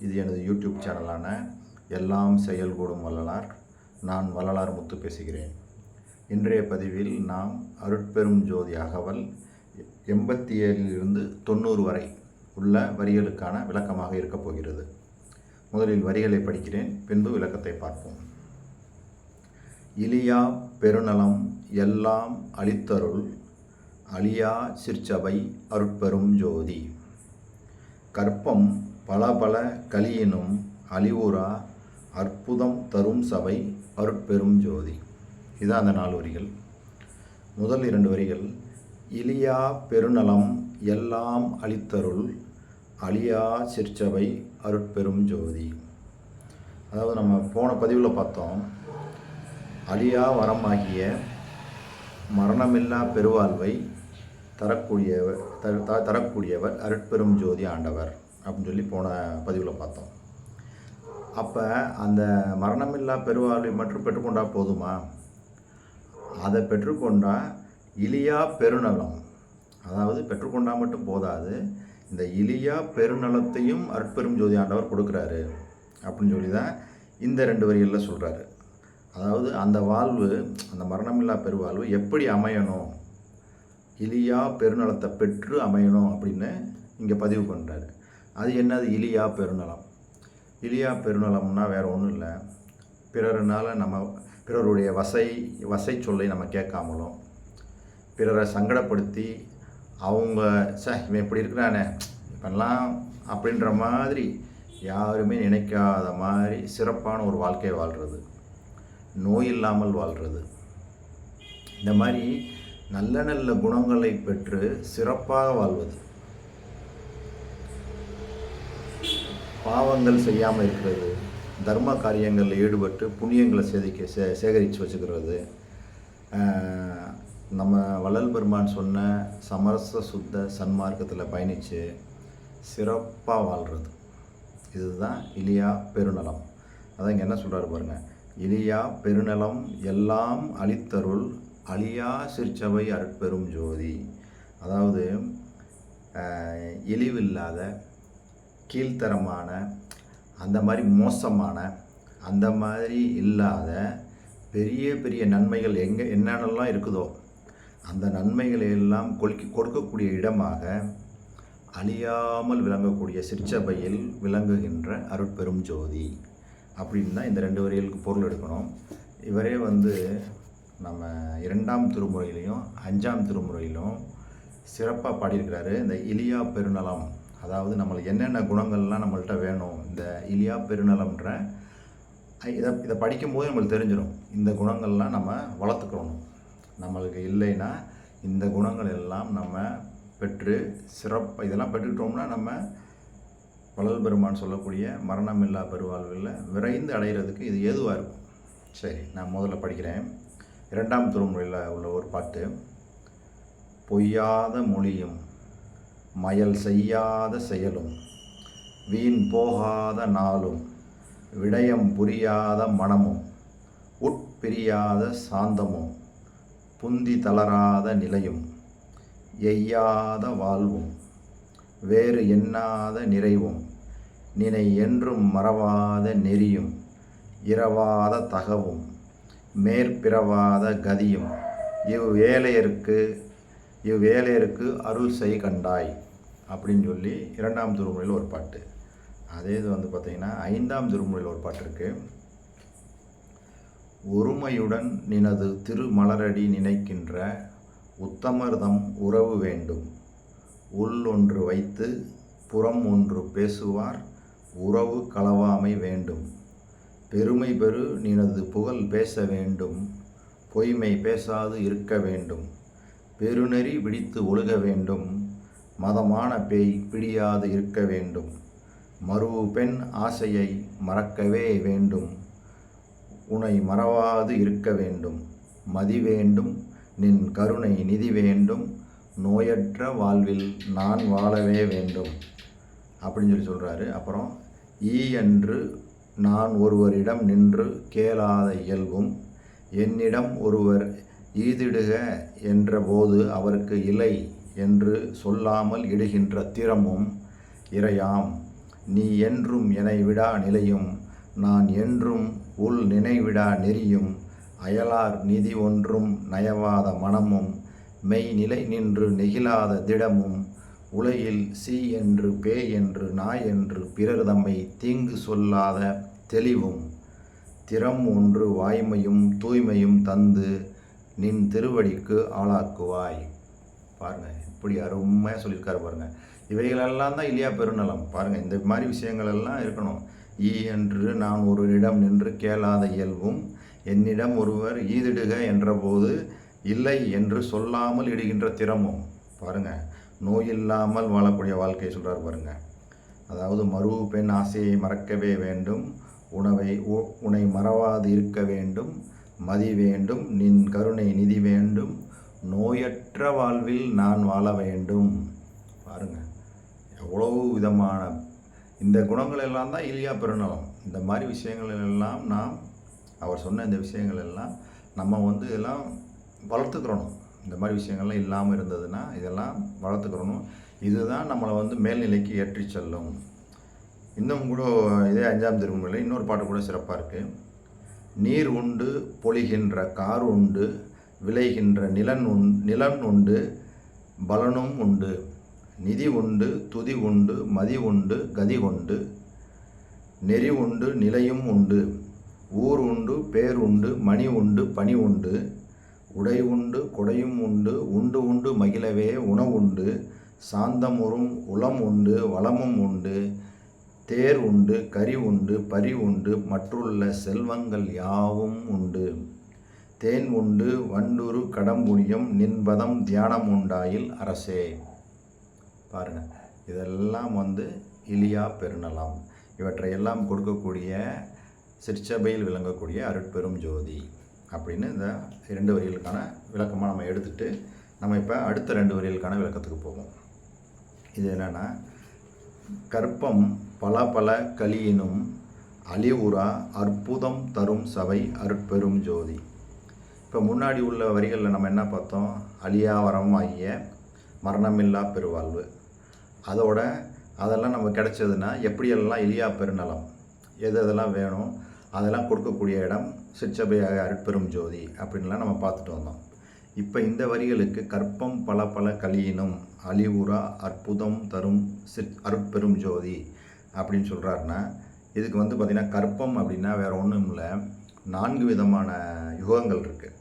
இது எனது யூடியூப் சேனலான எல்லாம் செயல்கூடும் வள்ளலார். நான் வள்ளலார் முத்து பேசுகிறேன். இன்றைய பதிவில் நாம் அருட்பெரும் ஜோதி அகவல் எண்பத்தி ஏழிலிருந்து தொண்ணூறு வரை உள்ள வரிகளுக்கான விளக்கமாக இருக்கப் போகிறது. முதலில் வரிகளை படிக்கிறேன் பின்பு விளக்கத்தை பார்ப்போம். இலியா பெருநலம் எல்லாம் அளித்தருள் அழியா சிற்சபை அருட்பெரும் ஜோதி. கற்பம் பல பல கலியினும் அழிவுரா அற்புதம் தரும் சபை அருட்பெரும் ஜோதி. இதான் அந்த நாலு வரிகள். முதல் இரண்டு வரிகள் இலியா பெருநலம் எல்லாம் அளித்தருள் அழியா சிற்சபை அருட்பெரும் ஜோதி. அதாவது நம்ம போன பதிவில் பார்த்தோம் அழியா வரமாகிய மரணமில்லா பெருவாழ்வை தரக்கூடியவர் த த- தரக்கூடியவர் அருட்பெரும் ஜோதி ஆண்டவர். அப்படின்னு சொல்லி போன பதிவில் பார்த்தோம். அப்போ அந்த மரணமில்லா பெருவாழ்வை மட்டும் பெற்றுக்கொண்டா போதுமா? அதை பெற்றுக்கொண்டா இலியா பெருநலம் அதாவது பெற்றுக்கொண்டா மட்டும் போதாது இந்த இலியா பெருநலத்தையும் அற்பெரும் ஜோதி ஆண்டவர் கொடுக்குறாரு அப்படின்னு சொல்லி தான் இந்த ரெண்டு வரிகளில் சொல்கிறாரு அதாவது அந்த வாழ்வு அந்த மரணமில்லா பெருவாழ்வு எப்படி அமையணும்? இலியா பெருநலத்தை பெற்று அமையணும் அப்படின்னு இங்கே பதிவு பண்ணுறாரு அது என்னது? இலியா பெருநலம். இலியா பெருநலம்னா வேறு ஒன்றும் இல்லை. பிறர்னால் நம்ம பிறருடைய வசை வசை சொல்லை நம்ம கேட்காமலும் பிறரை சங்கடப்படுத்தி அவங்க ச இவன் இப்படி இருக்கிறானே இப்பெல்லாம் அப்படின்ற மாதிரி யாருமே நினைக்காத மாதிரி சிறப்பான ஒரு வாழ்க்கையை வாழ்கிறது நோய் இல்லாமல் வாழ்கிறது இந்த மாதிரி நல்ல நல்ல குணங்களை பெற்று சிறப்பாக வாழ்வது. பாவங்கள் செய்யாமல் இருக்கிறது தர்ம காரியங்களில் ஈடுபட்டு புண்ணியங்களை சேதிக்க சே சேகரித்து வச்சுக்கிறது. நம்ம வள்ளல் பெருமான் சொன்ன சமரச சுத்த சன்மார்க்கத்தில் பயணித்து சிறப்பாக வாழ்கிறது இதுதான் இலியா பெருநலம். அதான் இங்கே என்ன சொல்கிறாரு பாருங்கள் இலியா பெருநலம் எல்லாம் அளித்தருள் அழியா சிற்சபை அருட்பெரும் ஜோதி. அதாவது இழிவில்லாத கீழ்த்தரமான அந்த மாதிரி மோசமான அந்த மாதிரி இல்லாத பெரிய பெரிய நன்மைகள் எங்கே என்னென்னலாம் இருக்குதோ அந்த நன்மைகளை எல்லாம் கொலுக்கி கொடுக்கக்கூடிய இடமாக அழியாமல் விளங்கக்கூடிய சிற்சபையில் விளங்குகின்ற அருட்பெரும் ஜோதி. அப்படின்னு தான் இந்த ரெண்டு வரிகளுக்கு பொருள் எடுக்கணும். இவரே வந்து நம்ம இரண்டாம் திருமுறையிலையும் அஞ்சாம் திருமுறையிலும் சிறப்பாக பாடியிருக்கிறாரு. இந்த இலியா பெருநலம் அதாவது நம்மளுக்கு என்னென்ன குணங்கள்லாம் நம்மள்கிட்ட வேணும் இந்த இலியா பெருநலம்ன்ற இதை இதை படிக்கும்போது நம்மளுக்கு தெரிஞ்சிடும் இந்த குணங்கள்லாம் நம்ம வளர்த்துக்கணும். நம்மளுக்கு இல்லைன்னா இந்த குணங்கள் எல்லாம் நம்ம பெற்று சிறப்பு இதெல்லாம் பெற்றுக்கிட்டோம்னா நம்ம வளல் பெருமான் சொல்லக்கூடிய மரணமில்லா பெருவாழ்வில் விரைந்து அடைகிறதுக்கு இது ஏதுவாக இருக்கும். சரி நான் முதல்ல படிக்கிறேன். இரண்டாம் திருமுறையில் உள்ள ஒரு பாட்டு பொய்யாத மொழியும் மயல் செய்யாத செயலும் வீண் போகாத நாளும் விடயம் புரியாத மனமும் உட்பிரியாத சாந்தமும் புந்தி தளராத நிலையும் எய்யாத வாழ்வும் வேறு எண்ணாத நிறைவும் நினை என்றும் மறவாத நெறியும் இரவாத தகவும் மேற்பிறவாத கதியும் இவ்வேலையருக்கு இவ்வேலையருக்கு அருள் செய் கண்டாய். அப்படின்னு சொல்லி இரண்டாம் திருமுறையில் ஒரு பாட்டு. அதே இது வந்து பார்த்திங்கன்னா ஐந்தாம் திருமுறையில் ஒரு பாட்டு இருக்குது ஒருமையுடன் நினது திருமலரடி நினைக்கின்ற உத்தமர்தம் உறவு வேண்டும். உள் ஒன்று வைத்து புறம் ஒன்று பேசுவார் உறவு களவாமை வேண்டும். பெருமை பெறு நினது புகழ் பேச வேண்டும். பொய்மை பேசாது இருக்க வேண்டும். பெருநெறி விடித்து ஒழுக வேண்டும். மதமான பேய் பிடியாது இருக்க வேண்டும். மறு பெண் ஆசையை மறக்கவே வேண்டும். உனை மறவாது இருக்க வேண்டும். மதி வேண்டும். நின் கருணை நிதி வேண்டும். நோயற்ற வாழ்வில் நான் வாழவே வேண்டும். அப்படின்னு சொல்லி சொல்கிறாரு அப்புறம் ஈ என்று நான் ஒருவரிடம் நின்று கேளாத இயல்பும் என்னிடம் ஒருவர் ஈதிடுக என்றபோது அவருக்கு இலை என்று சொல்லாமல் இடுகின்ற திறமும் இறையாம். நீ என்றும் என்னை விடா நிலையும் நான் என்றும் உள் நினைவிடா நெறியும். அயலார் நிதி ஒன்றும் நயவாத மனமும் மெய் நிலை நின்று நெகிழாத திடமும். உலகில் சீ என்று பே என்று நாய் என்று பிறர் தம்மை தீங்கு சொல்லாத தெளிவும். திறம் ஒன்று வாய்மையும் தூய்மையும் தந்து நின் திருவடிக்கு ஆளாக்குவாய். பாருங்கள் இப்படி அருமையாக சொல்லியிருக்காரு பாருங்கள் இவைகளெல்லாம் தான் இல்லையா பெருநலம். பாருங்கள் இந்த மாதிரி விஷயங்கள் எல்லாம் இருக்கணும். ஈ என்று நான் ஒரு இடம் நின்று கேளாத இயல்பும் என்னிடம் ஒருவர் ஈதிடுக என்றபோது இல்லை என்று சொல்லாமல் இடுகின்ற திறமும். பாருங்கள் நோய் இல்லாமல் வாழக்கூடிய வாழ்க்கையை சொல்கிறார் பாருங்கள் அதாவது மறு பெண் ஆசையை மறக்கவே வேண்டும் உணவை உ- உனை மறவாது இருக்க வேண்டும் மதி வேண்டும் நின் கருணை நிதி வேண்டும் நோயற்ற வாழ்வில் நான் வாழ வேண்டும். பாருங்க. எவ்வளவு விதமான இந்த குணங்கள் எல்லாம் தான் இல்லையா பெருநலம் இந்த மாதிரி விஷயங்கள் எல்லாம் நாம் அவர் சொன்ன இந்த விஷயங்கள் எல்லாம் நம்ம வந்து இதெல்லாம் வளர்த்துக்கிறணும். இந்த மாதிரி விஷயங்கள்லாம் இல்லாமல் இருந்ததுன்னா இதெல்லாம் வளர்த்துக்கிறணும். இதுதான் நம்மளை வந்து மேல்நிலைக்கு ஏற்றி செல்லும். இன்னும் கூட இதே அஞ்சாம் திருமுறையில் இன்னொரு பாட்டு கூட சிறப்பாக இருக்குது நீர் உண்டு பொழிகின்ற கார் உண்டு விளைகின்ற நிலன் உண் நிலன் உண்டு பலனும் உண்டு. நிதி உண்டு துதி உண்டு மதி உண்டு கதி உண்டு. நெறி உண்டு நிலையும் உண்டு. ஊர் உண்டு பேர் உண்டு மணி உண்டு பணி உண்டு. உடை உண்டு கொடையும் உண்டு. உண்டு உண்டு மகிழவே உணவுண்டு சாந்தமுறும் உளம் உண்டு வளமும் உண்டு. தேர் உண்டு கரி உண்டு பரி உண்டு. மற்றுள்ள செல்வங்கள் யாவும் உண்டு. தேன் உண்டு வண்டுரு கடம்புனியம் நின்பதம் தியானம் உண்டாயில் அரசே. பாருங்க இதெல்லாம் வந்து இலியா பெருநலம். இவற்றையெல்லாம் கொடுக்கக்கூடிய சிற்சபையில் விளங்கக்கூடிய அருட்பெரும் ஜோதி அப்படின்னு இந்த இரண்டு வரிகளுக்கான விளக்கமாக நம்ம எடுத்துட்டு நம்ம இப்போ அடுத்த ரெண்டு வரிகளுக்கான விளக்கத்துக்கு போவோம். இது என்னென்னா கற்பம் பல பல கலியினும் அழிவுரா அற்புதம் தரும் சபை அருட்பெரும் ஜோதி. இப்போ முன்னாடி உள்ள வரிகளில் நம்ம என்ன பார்த்தோம்? அழியாவரம் ஆகிய மரணமில்லா பெருவாழ்வு. அதோட அதெல்லாம் நம்ம கிடைச்சதுன்னா எப்படியெல்லாம் இலியா பெருநலம்? எது எதெல்லாம் வேணும்? அதெல்லாம் கொடுக்கக்கூடிய இடம் சிற்சபையாக அருட்பெரும் ஜோதி அப்படின்லாம் நம்ம பார்த்துட்டு வந்தோம். இப்போ இந்த வரிகளுக்கு கற்பம் பல பல கலியினும் அழிவுறா அற்புதம் தரும் சிற் அருட்பெரும் ஜோதி அப்படின்னு சொல்கிறாருன்னா இதுக்கு வந்து பார்த்திங்கன்னா கற்பம் அப்படின்னா வேறு ஒன்றும் இல்லை நான்கு விதமான யுகங்கள் இருக்குது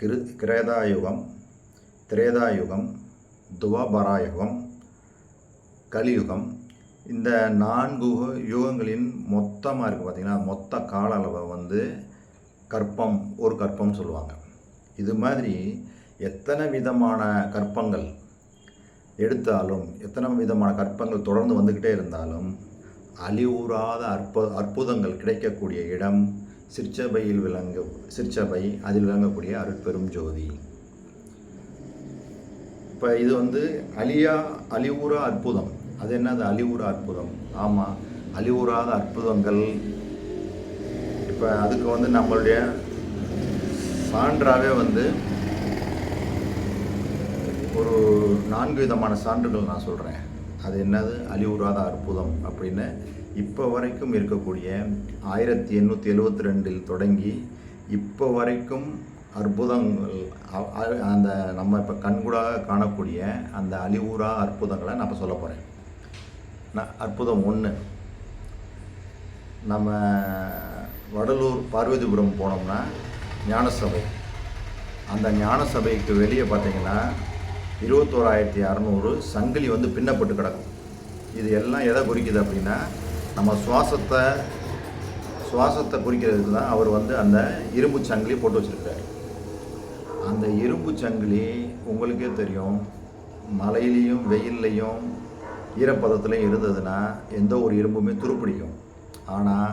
கிரு கிரேதா யுகம் திரேதா யுகம் துவாபரா யுகம் கலியுகம். இந்த நான்கு யுகங்களின் மொத்தமாக இருக்குது பார்த்திங்கன்னா மொத்த கால அளவை வந்து கற்பம் ஒரு கற்பம் சொல்லுவாங்க. இது மாதிரி எத்தனை விதமான கற்பங்கள் எடுத்தாலும் எத்தனை விதமான கற்பங்கள் தொடர்ந்து வந்துக்கிட்டே இருந்தாலும் அழிவுறாத அற்பு அற்புதங்கள் கிடைக்கக்கூடிய இடம் சிற்சபையில் விளங்க சிற்சபை அதில் விளங்கக்கூடிய அருட்பெரும் ஜோதி. இப்போ இது வந்து அழியா அழிவுறா அற்புதம். அது என்னது? அழிவுறா அற்புதம். ஆமாம் அழிவுறாத அற்புதங்கள். இப்போ அதுக்கு வந்து நம்மளுடைய சான்றாகவே வந்து ஒரு நான்கு விதமான சான்றுகள் நான் சொல்கிறேன் அது என்னது? அழிவுறாத அற்புதம் அப்படின்னு இப்போ வரைக்கும் இருக்கக்கூடிய ஆயிரத்தி எண்ணூற்றி எழுவத்தி ரெண்டில் தொடங்கி இப்போ வரைக்கும் அற்புதங்கள் அந்த நம்ம இப்போ கண்கூடாக காணக்கூடிய அந்த அழிவுறா அற்புதங்களை நான் சொல்ல போகிறேன் நான் அற்புதம் ஒன்று நம்ம வடலூர் பார்வதிபுரம் போனோம்னா ஞானசபை. அந்த ஞானசபைக்கு வெளியே பார்த்தீங்கன்னா இருபத்தோராயிரத்தி அறநூறு சங்கிலி வந்து பின்னப்பட்டு கிடக்கும். இது எல்லாம் எதை குறிக்குது அப்படின்னா நம்ம சுவாசத்தை சுவாசத்தை குறிக்கிறதுக்கு தான் அவர் வந்து அந்த இரும்பு சங்கிலி போட்டு வச்சுருக்காரு. அந்த இரும்பு சங்கிலி உங்களுக்கே தெரியும். மழையிலையும் வெயில்லையும் ஈரப்பதத்துலையும் இருந்ததுன்னா எந்த ஒரு இரும்புமே துருப்பிடிக்கும். ஆனால்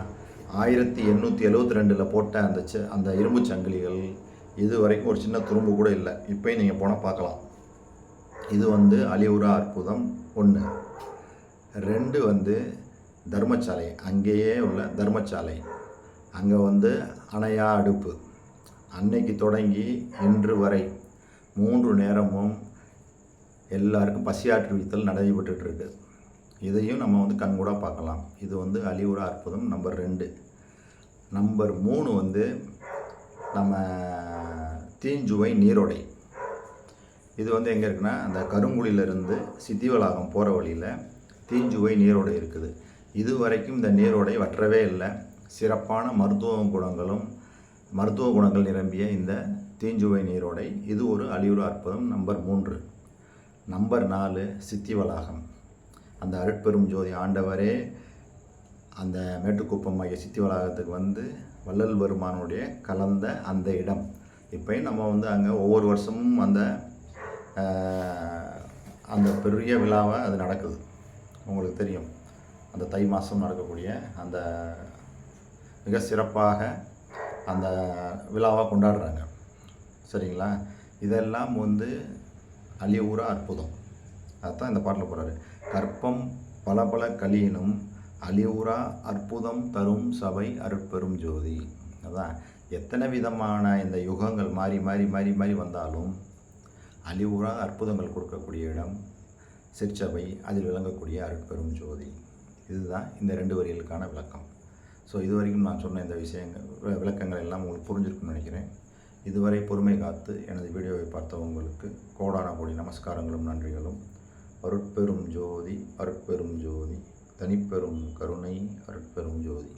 ஆயிரத்தி எண்ணூற்றி எழுவத்தி ரெண்டில் போட்ட அந்த ச அந்த இரும்பு சங்கிலிகள் இது வரைக்கும் ஒரு சின்ன துரும்பு கூட இல்லை. இப்போயும் நீங்கள் போனால் பார்க்கலாம். இது வந்து அழிவுரா அற்புதம் ஒன்று ரெண்டு வந்து தர்மசாலை அங்கேயே உள்ள தர்மசாலை. அங்கே வந்து அணையா அடுப்பு. அன்னைக்கு தொடங்கி இன்று வரை மூன்று நேரமும் எல்லாருக்கும் பசியாற்றுவித்தல் நடைபெற்றுட்டு இருக்கு இதையும் நம்ம வந்து கண்கூட பார்க்கலாம். இது வந்து அழிவுரா அற்புதம் நம்பர் ரெண்டு. நம்பர் மூணு வந்து நம்ம தீஞ்சுவை நீரோடை. இது வந்து எங்கே இருக்குன்னா அந்த கருங்குழியிலேருந்து சித்திவளாகம் போகிற வழியில் தீஞ்சுவை நீரோடை இருக்குது. இதுவரைக்கும் இந்த நீரோடை வற்றவே இல்லை. சிறப்பான மருத்துவ குணங்களும் மருத்துவ குணங்கள் நிரம்பிய இந்த தீஞ்சுவை நீரோடை இது ஒரு அழிவுறு அற்புதம். நம்பர் மூன்று. நம்பர் நாலு சித்தி வளாகம். அந்த அருட்பெரும் ஜோதி ஆண்டவரே அந்த மேட்டுக்குப்பம் மைய சித்தி வளாகத்துக்கு வந்து வள்ளல் பெருமானுடைய கலந்த அந்த இடம். இப்போயும் நம்ம வந்து அங்கே ஒவ்வொரு வருஷமும் அந்த அந்த பெரிய விழாவை அது நடக்குது. உங்களுக்கு தெரியும். அந்த தை மாதம் நடக்கக்கூடிய அந்த மிக சிறப்பாக அந்த விழாவாக கொண்டாடுறாங்க. சரிங்களா? இதெல்லாம் வந்து அழியூரா அற்புதம். அதுதான் இந்த பாட்டில் போகிறாரு கற்பம் பல பல கலியினும் அழிவுரா அற்புதம் தரும் சபை அருட்பெரும் ஜோதி. அதான். எத்தனை விதமான இந்த யுகங்கள் மாறி மாறி மாறி மாறி வந்தாலும் அழிவுரா அற்புதங்கள் கொடுக்கக்கூடிய இடம் சிற்சபை அதில் விளங்கக்கூடிய அருட்பெரும் ஜோதி. இதுதான் இந்த ரெண்டு வரிகளுக்கான விளக்கம். ஸோ இது வரைக்கும் நான் சொன்ன இந்த விஷயங்கள் வி- விளக்கங்கள் எல்லாம் உங்களுக்கு புரிஞ்சிருக்கும்னு நினைக்கிறேன். இதுவரை பொறுமை காத்து எனது வீடியோவை பார்த்தவங்களுக்கு கோடான கோடி நமஸ்காரங்களும் நன்றிகளும். அருட்பெரும் ஜோதி அருட்பெரும் ஜோதி தனிப்பெரும் கருணை அருட்பெரும் ஜோதி.